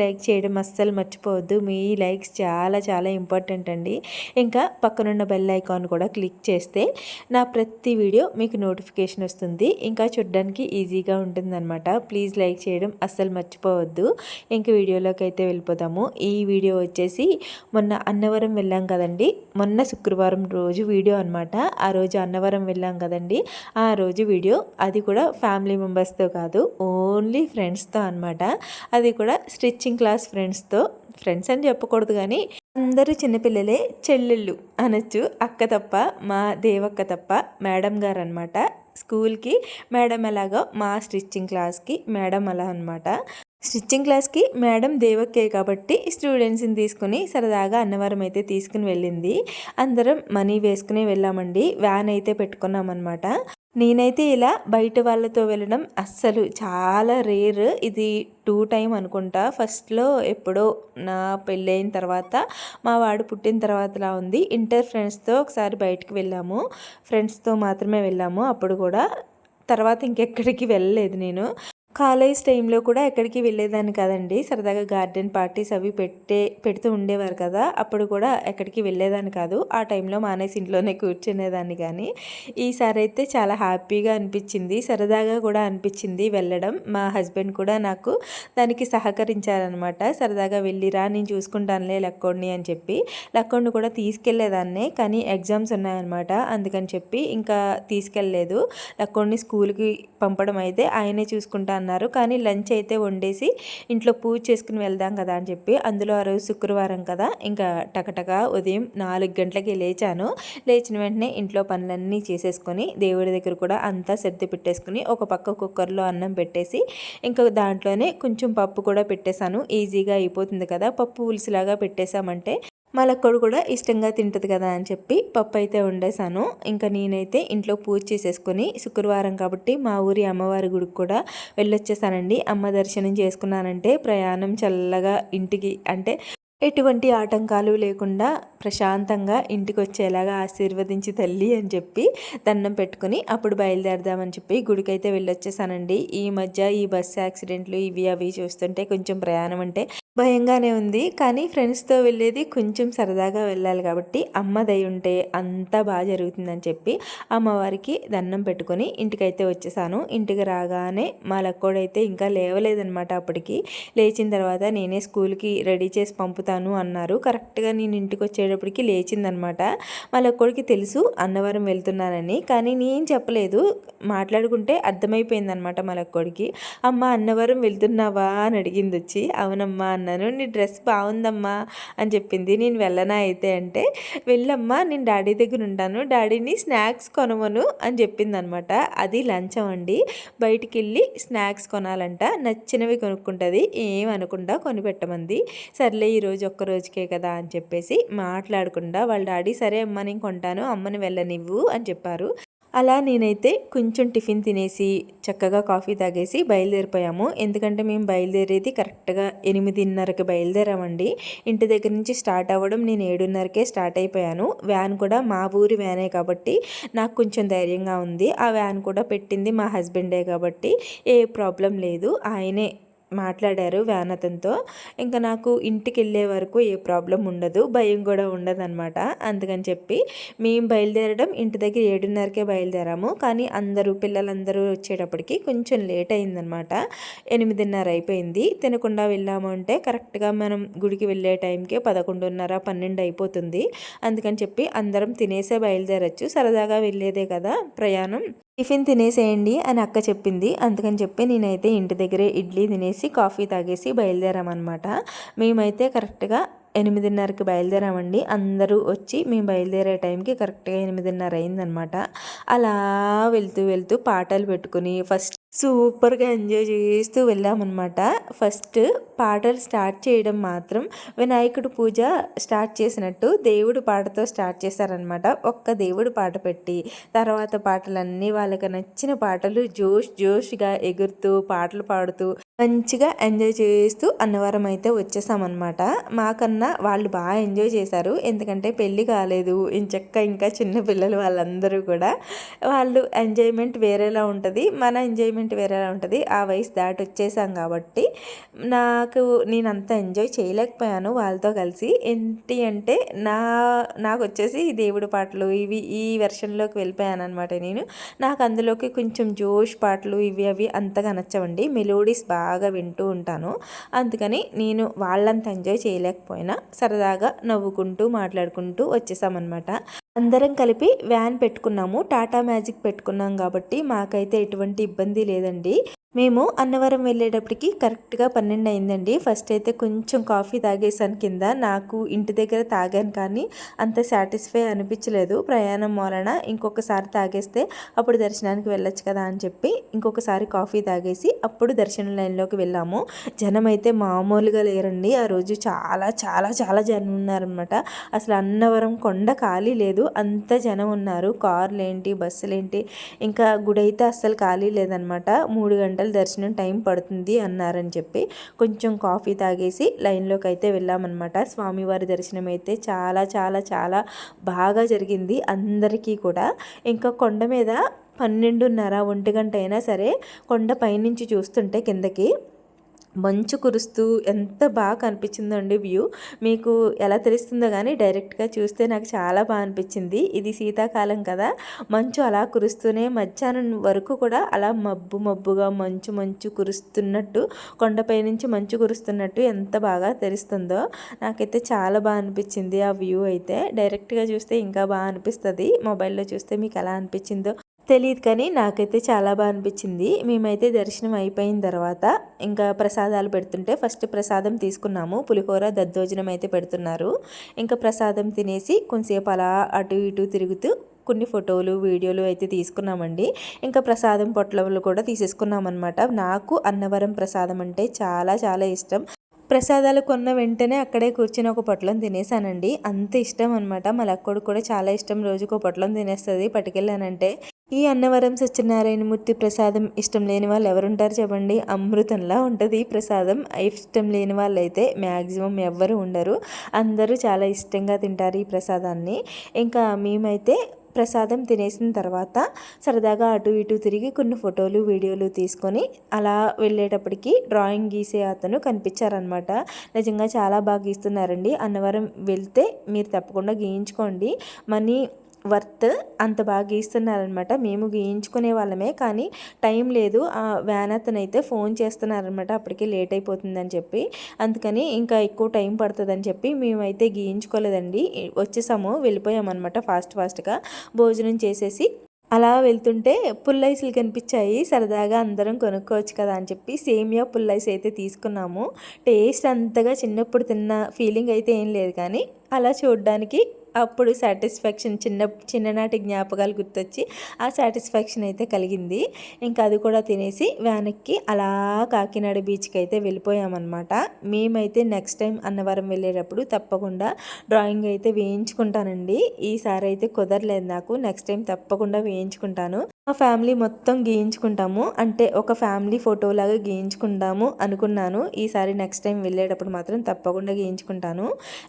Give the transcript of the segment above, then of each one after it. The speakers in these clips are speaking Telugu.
లైక్ చేయడం అస్సలు మర్చిపోవద్దు. మీ లైక్స్ చాలా చాలా ఇంపార్టెంట్ అండి. ఇంకా పక్కనున్న బెల్ ఐకాన్ కూడా క్లిక్ చేస్తే నా ప్రతి వీడియో మీకు నోటిఫికేషన్ వస్తుంది. ఇంకా చూడడానికి ఈజీగా ఉంటుందన్నమాట. ప్లీజ్ లైక్ చేయడం అస్సలు మర్చిపోవద్దు. ఇంక వీడియోలోకి అయితే వెళ్ళిపోతాము ఈ వీడియో వచ్చేసి మొన్న అన్నవరం వెళ్ళాం కదండి. మొన్న శుక్రవారం రోజు వీడియో అనమాట ఆ రోజు అన్నవరం వెళ్ళాం కదండి. ఆ రోజు వీడియో అది కూడా ఫ్యామిలీ మెంబర్స్తో కాదు ఓన్లీ ఫ్రెండ్స్తో అనమాట అది కూడా స్టిచ్చింగ్ క్లాస్ ఫ్రెండ్స్తో ఫ్రెండ్స్ అని చెప్పకూడదు కానీ అందరూ చిన్నపిల్లలే చెల్లెళ్ళు అనొచ్చు అక్క తప్ప మా దేవక్క తప్ప మేడం గారు అనమాట స్కూల్కి మేడం ఎలాగో మా స్టిచ్చింగ్ క్లాస్కి మేడం అలా అనమాట. స్టిచ్చింగ్ క్లాస్కి మేడం దేవక్కే కాబట్టి స్టూడెంట్స్ని తీసుకుని సరదాగా అన్నవరం అయితే తీసుకుని వెళ్ళింది. అందరం మనీ వేసుకుని వెళ్ళామండి వ్యాన్ అయితే పెట్టుకున్నామన్నమాట నేనైతే ఇలా బయట వాళ్ళతో వెళ్ళడం అస్సలు చాలా రేర్. ఇది టూ టైం అనుకుంటా. ఫస్ట్లో ఎప్పుడో నా పెళ్ళైన తర్వాత మా వాడు పుట్టిన తర్వాతలా ఉంది. ఇంటర్ ఫ్రెండ్స్తో ఒకసారి బయటకు వెళ్ళాము. ఫ్రెండ్స్తో మాత్రమే వెళ్ళాము అప్పుడు కూడా. తర్వాత ఇంకెక్కడికి వెళ్ళలేదు నేను. కాలేజ్ టైంలో కూడా ఎక్కడికి వెళ్ళేదాన్ని కదండి. సరదాగా గార్డెన్ పార్టీస్ అవి పెట్టే పెడుతూ ఉండేవారు కదా. అప్పుడు కూడా ఎక్కడికి వెళ్ళేదాన్ని కాదు. ఆ టైంలో మానేసి ఇంట్లోనే కూర్చునేదాన్ని కానీ ఈసారి అయితే చాలా హ్యాపీగా అనిపించింది. సరదాగా కూడా అనిపించింది వెళ్ళడం. మా హస్బెండ్ కూడా నాకు దానికి సహకరించారనమాట సరదాగా వెళ్ళిరా నేను చూసుకుంటానులే లక్కోడిని అని చెప్పి. లక్కోడిని కూడా తీసుకెళ్ళేదాన్నే కానీ ఎగ్జామ్స్ ఉన్నాయన్నమాట. అందుకని చెప్పి ఇంకా తీసుకెళ్ళలేదు. లక్కోడిని స్కూల్కి పంపడం అయితే ఆయనే చూసుకుంటాను అన్నారు. కానీ లంచ్ అయితే వండేసి ఇంట్లో పూజ చేసుకుని వెళ్దాం కదా అని చెప్పి అందులో ఆ రోజు శుక్రవారం కదా ఇంకా టకటక ఉదయం నాలుగు గంటలకి లేచాను. లేచిన వెంటనే ఇంట్లో పనులన్నీ చేసేసుకొని దేవుడి దగ్గర కూడా అంతా సర్ది పెట్టేసుకుని ఒక పక్క కుక్కర్లో అన్నం పెట్టేసి ఇంకా దాంట్లోనే కొంచెం పప్పు కూడా పెట్టేశాను. ఈజీగా అయిపోతుంది కదా పప్పు పులుసులాగా పెట్టేశామంటే మలక్కడు కూడా ఇష్టంగా తింటుంది కదా అని చెప్పి పప్పు అయితే వండేసాను ఇంకా నేనైతే ఇంట్లో పూజ చేసేసుకొని శుక్రవారం కాబట్టి మా ఊరి అమ్మవారి గుడికి కూడా వెళ్ళొచ్చేసానండి. అమ్మ దర్శనం చేసుకున్నానంటే ప్రయాణం చల్లగా ఇంటికి అంటే ఎటువంటి ఆటంకాలు లేకుండా ప్రశాంతంగా ఇంటికి వచ్చేలాగా ఆశీర్వదించి తల్లి అని చెప్పి దండం పెట్టుకుని అప్పుడు బయలుదేరదామని చెప్పి గుడికి అయితే వెళ్ళొచ్చేసానండి. ఈ మధ్య ఈ బస్సు యాక్సిడెంట్లు ఇవి అవి చూస్తుంటే కొంచెం ప్రయాణం అంటే భయంగానే ఉంది. కానీ ఫ్రెండ్స్తో వెళ్ళేది కొంచెం సరదాగా వెళ్ళాలి కాబట్టి అమ్మ దయ ఉంటే అంతా బాగా జరుగుతుందని చెప్పి అమ్మవారికి దండం పెట్టుకొని ఇంటికైతే వచ్చేసాను. ఇంటికి రాగానే మా లక్కోడైతే ఇంకా లేవలేదనమాట అప్పటికి. లేచిన తర్వాత నేనే స్కూల్కి రెడీ చేసి పంపుతాను అన్నారు. కరెక్ట్గా నేను ఇంటికి వచ్చేటప్పటికి లేచిందనమాట మా లక్కోడికి తెలుసు అన్నవరం వెళ్తున్నానని. కానీ నేను చెప్పలేదు. మాట్లాడుకుంటే అర్థమైపోయిందనమాట మా లక్కోడికి. అమ్మ అన్నవరం వెళ్తున్నావా? అని అడిగింది వచ్చి అవునమ్మా అన్న అన్నాను నీ డ్రెస్ బాగుందమ్మా అని చెప్పింది. నేను వెళ్ళనా అయితే? అంటే వెళ్ళమ్మా నేను డాడీ దగ్గర ఉంటాను. డాడీని స్నాక్స్ కొనమను అని చెప్పింది అనమాట అది లంచం అండి. బయటికి వెళ్ళి స్నాక్స్ కొనాలంట. నచ్చినవి కొనుక్కుంటుంది. ఏమనకుండా కొనిపెట్టమంది సర్లే ఈరోజు ఒక్క రోజుకే కదా అని చెప్పేసి మాట్లాడకుండా వాళ్ళ డాడీ సరే అమ్మ నేను కొంటాను. అమ్మని వెళ్ళనివ్వు అని చెప్పారు. అలా నేనైతే కొంచెం టిఫిన్ తినేసి చక్కగా కాఫీ తాగేసి బయలుదేరిపోయాము. ఎందుకంటే మేము బయలుదేరేది కరెక్ట్గా ఎనిమిదిన్నరకి బయలుదేరామండి. ఇంటి దగ్గర నుంచి స్టార్ట్ అవ్వడం నేను ఏడున్నరకే స్టార్ట్ అయిపోయాను. వ్యాన్ కూడా మా ఊరి వ్యానే కాబట్టి నాకు కొంచెం ధైర్యంగా ఉంది. ఆ వ్యాన్ కూడా పెట్టింది మా హస్బెండే కాబట్టి ఏ ప్రాబ్లం లేదు. ఆయనే మాట్లాడారు వ్యాన్ అతనితో. ఇంకా నాకు ఇంటికి వెళ్ళే వరకు ఏ ప్రాబ్లం ఉండదు భయం కూడా ఉండదు అనమాట అందుకని చెప్పి మేము బయలుదేరడం ఇంటి దగ్గర ఏడున్నరకే బయలుదేరాము. కానీ అందరూ పిల్లలందరూ వచ్చేటప్పటికి కొంచెం లేట్ అయిందనమాట ఎనిమిదిన్నర అయిపోయింది. తినకుండా వెళ్ళాము అంటే కరెక్ట్గా మనం గుడికి వెళ్ళే టైంకి పదకొండున్నర పన్నెండు అయిపోతుంది. అందుకని చెప్పి అందరం తినేసే బయలుదేరచ్చు. సరదాగా వెళ్ళేదే కదా ప్రయాణం. టిఫిన్ తినేసేయండి అని అక్క చెప్పింది. అందుకని చెప్పి నేనైతే ఇంటి దగ్గరే ఇడ్లీ తినేసి కాఫీ తాగేసి బయలుదేరామన్నమాట. మేమైతే కరెక్ట్గా ఎనిమిదిన్నరకి బయలుదేరామండి. అందరూ వచ్చి మేము బయలుదేరే టైంకి కరెక్ట్గా ఎనిమిదిన్నర అయిందనమాట అలా వెళ్తూ వెళ్తూ పాటలు పెట్టుకుని ఫస్ట్ సూపర్గా ఎంజాయ్ చేస్తూ వెళ్ళామన్నమాట. ఫస్ట్ పాటలు స్టార్ట్ చేయడం మాత్రం వినాయకుడు పూజ స్టార్ట్ చేసినట్టు దేవుడు పాటతో స్టార్ట్ చేశారనమాట ఒక్క దేవుడు పాట పెట్టి తర్వాత పాటలన్నీ వాళ్ళకి నచ్చిన పాటలు జోష్ జోష్గా ఎగురుతూ పాటలు పాడుతూ మంచిగా ఎంజాయ్ చేస్తూ అన్నవరం అయితే వచ్చేసామన్నమాట. మాకన్నా వాళ్ళు బాగా ఎంజాయ్ చేశారు. ఎందుకంటే పెళ్ళి కాలేదు ఇంచక్క ఇంకా చిన్న పిల్లలు వాళ్ళందరూ కూడా. వాళ్ళు ఎంజాయ్మెంట్ వేరేలా ఉంటుంది. మన ఎంజాయ్మెంట్ వేరేలా ఉంటుంది. ఆ వయసు దాటి వచ్చేసాం కాబట్టి నాకు నేను అంత ఎంజాయ్ చేయలేకపోయాను వాళ్ళతో కలిసి. ఏంటి అంటే నా నాకు వచ్చేసి దేవుడి పాటలు ఇవి ఈ వెర్షన్లోకి వెళ్ళిపోయాను అనమాట నేను. నాకు అందులోకి కొంచెం జోష్ పాటలు ఇవి అవి అంతగా నచ్చవండి. మెలోడీస్ బాగా బాగా వింటూ ఉంటాను. అందుకని నేను వాళ్ళంత ఎంజాయ్ చేయలేకపోయినా సరదాగా నవ్వుకుంటూ మాట్లాడుకుంటూ వచ్చేసామన్నమాట. అందరం కలిపి వ్యాన్ పెట్టుకున్నాము టాటా మ్యాజిక్ పెట్టుకున్నాం కాబట్టి మాకైతే ఎటువంటి ఇబ్బంది లేదండి. మేము అన్నవరం వెళ్ళేటప్పటికి కరెక్ట్గా పన్నెండు అయిందండి. ఫస్ట్ అయితే కొంచెం కాఫీ తాగేసాను కింద. నాకు ఇంటి దగ్గర తాగాను కానీ అంత సాటిస్ఫై అనిపించలేదు. ప్రయాణం వలన ఇంకొకసారి తాగేస్తే అప్పుడు దర్శనానికి వెళ్ళొచ్చు కదా అని చెప్పి ఇంకొకసారి కాఫీ తాగేసి అప్పుడు దర్శనం లైన్లోకి వెళ్ళాము. జనం అయితే మామూలుగా లేరండి. ఆ రోజు చాలా చాలా చాలా జనం ఉన్నారనమాట అసలు అన్నవరం కొండ ఖాళీ లేదు. అంత జనం ఉన్నారు. కార్లు ఏంటి బస్సులు ఏంటి ఇంకా గుడి అయితే అస్సలు ఖాళీ లేదనమాట మూడు గంటలు గంటల దర్శనం టైం పడుతుంది అన్నారని చెప్పి కొంచెం కాఫీ తాగేసి లైన్లోకి అయితే వెళ్ళామన్నమాట. స్వామివారి దర్శనం అయితే చాలా చాలా చాలా బాగా జరిగింది అందరికీ కూడా. ఇంకా కొండ మీద పన్నెండున్నర ఒంటి గంట అయినా సరే కొండ పైనుంచి చూస్తుంటే కిందకి మంచు కురుస్తూ ఎంత బాగా కనిపించిందండి వ్యూ. మీకు ఎలా తెలుస్తుందో కానీ డైరెక్ట్గా చూస్తే నాకు చాలా బాగా అనిపించింది. ఇది శీతాకాలం కదా. మంచు అలా కురుస్తూనే మధ్యాహ్నం వరకు కూడా అలా మబ్బు మబ్బుగా మంచు మంచు కురుస్తున్నట్టు కొండపై నుంచి మంచు కురుస్తున్నట్టు ఎంత బాగా తెలుస్తుందో నాకైతే చాలా బాగా అనిపించింది ఆ వ్యూ అయితే. డైరెక్ట్గా చూస్తే ఇంకా బాగా అనిపిస్తుంది. మొబైల్లో చూస్తే మీకు ఎలా అనిపించిందో తెలియదు కానీ నాకైతే చాలా బాగా అనిపించింది. మేమైతే దర్శనం అయిపోయిన తర్వాత ఇంకా ప్రసాదాలు పెడుతుంటే ఫస్ట్ ప్రసాదం తీసుకున్నాము. పులిహోర దద్దోజనం అయితే పెడుతున్నారు. ఇంకా ప్రసాదం తినేసి కొంతసేపు అలా అటు ఇటు తిరుగుతూ కొన్ని ఫోటోలు వీడియోలు అయితే తీసుకున్నామండి. ఇంకా ప్రసాదం పొట్లలు కూడా తీసేసుకున్నామన్నమాట. నాకు అన్నవరం ప్రసాదం అంటే చాలా చాలా ఇష్టం. ప్రసాదాలు కొన్న వెంటనే అక్కడే కూర్చుని ఒక పొట్లం తినేసానండి. అంత ఇష్టం అనమాట మా లక్కోడు కూడా చాలా ఇష్టం రోజుకు ఒక పొట్లం తినేస్తుంది పట్టుకెళ్ళానంటే. ఈ అన్నవరం సత్యనారాయణమూర్తి ప్రసాదం ఇష్టం లేని వాళ్ళు ఎవరుంటారు చెప్పండి? అమృతంలా ఉంటుంది ప్రసాదం. ఇష్టం లేని వాళ్ళు అయితే మ్యాక్సిమం ఎవ్వరు ఉండరు. అందరూ చాలా ఇష్టంగా తింటారు ఈ ప్రసాదాన్ని. ఇంకా మేమైతే ప్రసాదం తినేసిన తర్వాత సరదాగా అటు ఇటు తిరిగి కొన్ని ఫోటోలు వీడియోలు తీసుకొని అలా వెళ్ళేటప్పటికి డ్రాయింగ్ గీసే అతను కనిపించారనమాట నిజంగా చాలా బాగా గీస్తున్నారండి. అన్నవరం వెళ్తే మీరు తప్పకుండా గీయించుకోండి. మనీ వర్త్ అంత బాగా గీస్తున్నారనమాట మేము గీయించుకునే వాళ్ళమే కానీ టైం లేదు. ఆ వ్యాన్ అతనైతే ఫోన్ చేస్తున్నారనమాట అప్పటికే లేట్ అయిపోతుందని చెప్పి. అందుకని ఇంకా ఎక్కువ టైం పడుతుందని చెప్పి మేమైతే గీయించుకోలేదండి. వచ్చేసాము వెళ్ళిపోయామన్నమాట ఫాస్ట్ ఫాస్ట్గా. భోజనం చేసేసి అలా వెళ్తుంటే పుల్లైసులు కనిపించాయి. సరదాగా అందరం కొనుక్కోవచ్చు కదా అని చెప్పి సేమియా పుల్లైస్ అయితే తీసుకున్నాము. టేస్ట్ అంతగా చిన్నప్పుడు తిన్న ఫీలింగ్ అయితే ఏం లేదు కానీ అలా చూడడానికి అప్పుడు సాటిస్ఫాక్షన్ చిన్న చిన్ననాటి జ్ఞాపకాలు గుర్తొచ్చి ఆ సాటిస్ఫాక్షన్ అయితే కలిగింది. ఇంకా అది కూడా తినేసి వ్యానక్కి అలా కాకినాడ బీచ్కి అయితే వెళ్ళిపోయామన్నమాట. మేమైతే నెక్స్ట్ టైం అన్నవరం వెళ్ళేటప్పుడు తప్పకుండా డ్రాయింగ్ అయితే వేయించుకుంటానండి. ఈసారి అయితే కుదరలేదు నాకు నెక్స్ట్ టైం తప్పకుండా వేయించుకుంటాను. మా ఫ్యామిలీ మొత్తం గీయించుకుంటాము. అంటే ఒక ఫ్యామిలీ ఫోటోలాగా గీయించుకుంటాము అనుకున్నాను. ఈసారి నెక్స్ట్ టైం వెళ్ళేటప్పుడు మాత్రం తప్పకుండా గీయించుకుంటాను.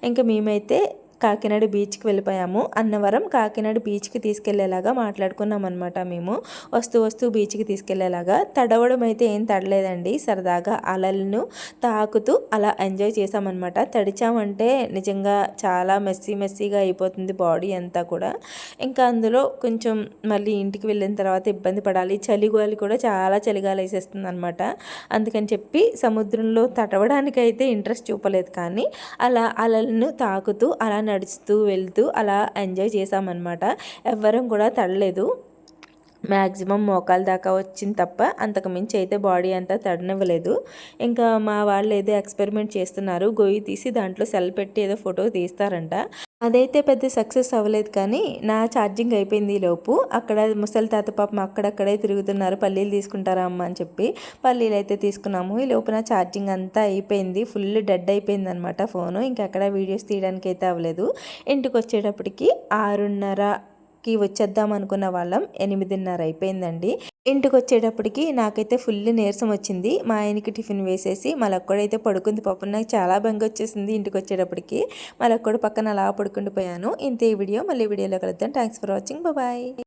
ఇంకా మేమైతే కాకినాడ బీచ్కి వెళ్ళిపోయాము. అన్నవరం కాకినాడ బీచ్కి తీసుకెళ్ళేలాగా మాట్లాడుకున్నాం అనమాట మేము. వస్తూ వస్తూ బీచ్కి తీసుకెళ్ళేలాగా. తడవడం అయితే ఏం తడలేదండి. సరదాగా అలలను తాకుతూ అలా ఎంజాయ్ చేసామన్నమాట తడిచామంటే నిజంగా చాలా మెస్సీ మెస్సీగా అయిపోతుంది బాడీ అంతా కూడా. ఇంకా అందులో కొంచెం మళ్ళీ ఇంటికి వెళ్ళిన తర్వాత ఇబ్బంది పడాలి. చలిగాలి కూడా చాలా చలిగాలి వేసేస్తుంది అనమాట అందుకని చెప్పి సముద్రంలో తడవడానికి అయితే ఇంట్రెస్ట్ చూపలేదు కానీ అలా అలలను తాకుతూ అలా నడుస్తూ వెళ్తూ అలా ఎంజాయ్ చేసామన్నమాట ఎవ్వరం కూడా తడలేదు. మ్యాక్సిమం మోకాల దాకా వచ్చింది తప్ప అంతకు మించి అయితే బాడీ అంతా తడనివ్వలేదు. ఇంకా మా వాళ్ళు ఏదో ఎక్స్పెరిమెంట్ చేస్తున్నారు. గొయ్యి తీసి దాంట్లో సెల్ పెట్టి ఏదో ఫోటో తీస్తారంట. అదైతే పెద్ద సక్సెస్ అవ్వలేదు కానీ నా ఛార్జింగ్ అయిపోయింది లోపు. అక్కడ ముసలి తాత పాపం అక్కడక్కడే తిరుగుతున్నారు పల్లీలు తీసుకుంటారా అమ్మ అని చెప్పి. పల్లీలు అయితే తీసుకున్నాము. ఈ లోపు నా ఛార్జింగ్ అంతా అయిపోయింది. ఫుల్ డెడ్ అయిపోయింది అనమాట ఫోను. ఇంకా అక్కడ వీడియోస్ తీయడానికి అయితే అవ్వలేదు. ఇంటికి వచ్చేటప్పటికి ఆరున్నరకి వచ్చేద్దాం అనుకున్న వాళ్ళం. ఎనిమిదిన్నర అయిపోయిందండి. ఇంటికి వచ్చేటప్పటికి నాకైతే ఫుల్ నీరసం వచ్చింది. మా ఆయనకి టిఫిన్ వేసేసి మళ్ళొక్కడైతే పడుకుంది. పాపం నాకు చాలా బెంగ వచ్చేసింది ఇంటికి వచ్చేటప్పటికి మళ్ళొక్కడు పక్కన అలా పడుకుండిపోయాను. ఇంతే ఈ వీడియో. మళ్ళీ వీడియోలో కలుద్దాం. Thanks for watching bye